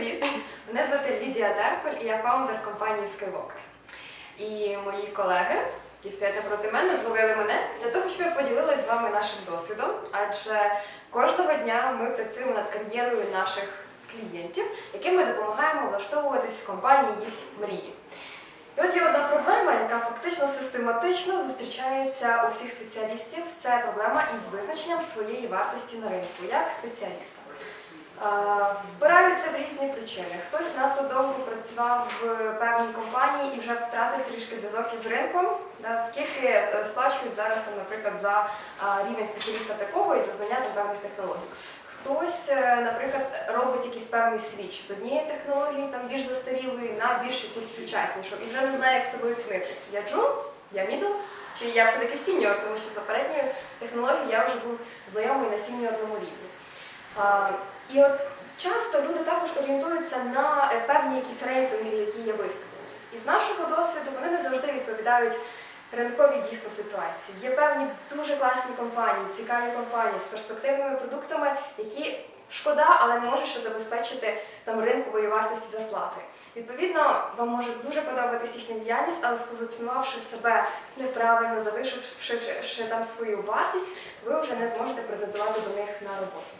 привіт! Мене звати Лідія Дерпель і я фаундер компанії Skywalker. І мої колеги, які стоять напроти мене, зловили мене для того, щоб я поділилася з вами нашим досвідом. Адже кожного дня ми працюємо над кар'єрою наших клієнтів, яким ми допомагаємо влаштовуватись в компанії їх мрії. І от є одна проблема, яка фактично систематично зустрічається у всіх спеціалістів. Це проблема із визначенням своєї вартості на ринку як спеціаліста. Е, Вбираються в різні причини. Хтось надто довго працював в певній компанії і вже втратив трішки зв'язок із ринком. Да, скільки е, сплачують зараз, там, наприклад, за рівень спеціаліста такого і за знання там, певних технологій. Хтось, е, наприклад, робить якийсь певний свіч з однієї технології, там більш застарілої, на більш якусь сучаснішу, і вже не знає, як себе оцінити. Я джун, я мідл, чи я все-таки сіньор, тому що з попередньою технологією я вже був знайомий на сіньорному рівні. І от часто люди також орієнтуються на е, певні якісь рейтинги, які є виставлені. І з нашого досвіду вони не завжди відповідають ринковій дійсно ситуації. Є певні дуже класні компанії, цікаві компанії з перспективними продуктами, які шкода, але не можуть ще забезпечити там ринкової вартості зарплати. Відповідно, вам може дуже подобатись їхня діяльність, але спозиціонувавши себе неправильно, завишивши там свою вартість, ви вже не зможете претендувати до них на роботу.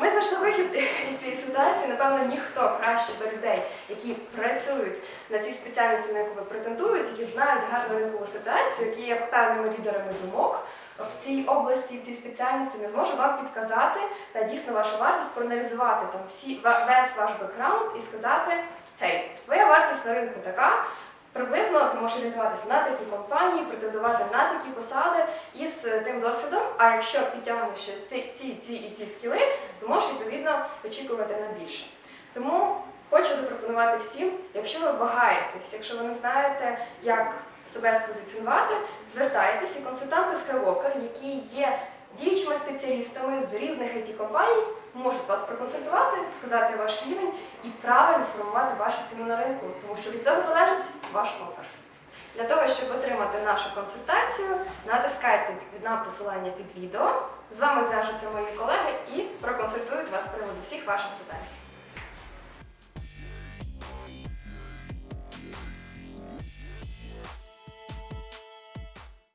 Ми знайшли вихід із цієї ситуації, напевно, ніхто краще за людей, які працюють на цій спеціальності, на яку ви претендують, які знають гарну ринкову ситуацію, які є певними лідерами думок в цій області, в цій спеціальності, не зможе вам підказати та дійсно вашу вартість, проаналізувати там всі весь ваш бекграунд і сказати: Гей, твоя вартість на ринку така. Приблизно ти можеш орієнтуватися на такі компанії, претендувати на такі посади із тим досвідом. А якщо підтягнеш ще ці, ці, ці і ці скіли, то можеш відповідно очікувати на більше. Тому хочу запропонувати всім, якщо ви вагаєтесь, якщо ви не знаєте, як себе спозиціонувати, звертайтесь і консультанти Skywalker, які є діючими спеціалістами з різних it компаній можуть вас проконсультувати, сказати ваш рівень і правильно сформувати вашу ціну на ринку, тому що від цього залежить ваш офер. Для того, щоб отримати нашу консультацію, натискайте на посилання під відео. З вами зв'яжуться мої колеги і проконсультують вас з приводу всіх ваших питань.